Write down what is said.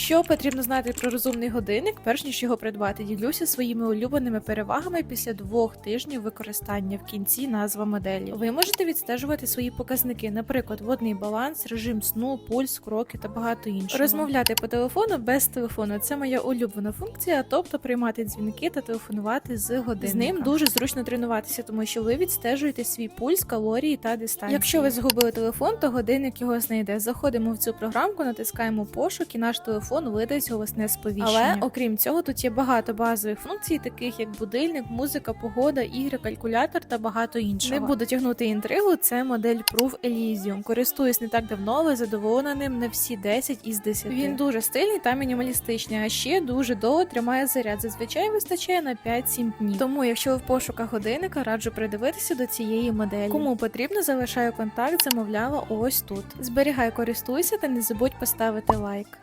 Що потрібно знати про розумний годинник, перш ніж його придбати? Ділюся своїми улюбленими перевагами після двох тижнів використання в кінці назва моделі. Ви можете відстежувати свої показники, наприклад, водний баланс, режим сну, пульс, кроки та багато іншого. Розмовляти по телефону без телефону це моя улюблена функція, тобто приймати дзвінки та телефонувати з годинника. З ним дуже зручно тренуватися, тому що ви відстежуєте свій пульс, калорії та дистанцію. Якщо ви згубили телефон, то годинник його знайде. Заходимо в цю програмку, натискаємо пошук, і наш телефон видасть голосне сповіщення. Але окрім цього, тут є багато базових функцій, таких як будильник, музика, погода, ігри, калькулятор та багато іншого. Не буду тягнути інтригу. Це модель Proof Elysium. Користуюсь не так давно, але задоволена ним на всі 10 із 10. Він дуже стильний та мінімалістичний, а ще дуже довго тримає заряд. Зазвичай вистачає на 5-7 днів. Тому, якщо ви в пошуках годинника, раджу придивитися до цієї моделі. Кому потрібно, залишаю контакт, замовляла ось тут. Зберігай, користуйся та не забудь поставити лайк.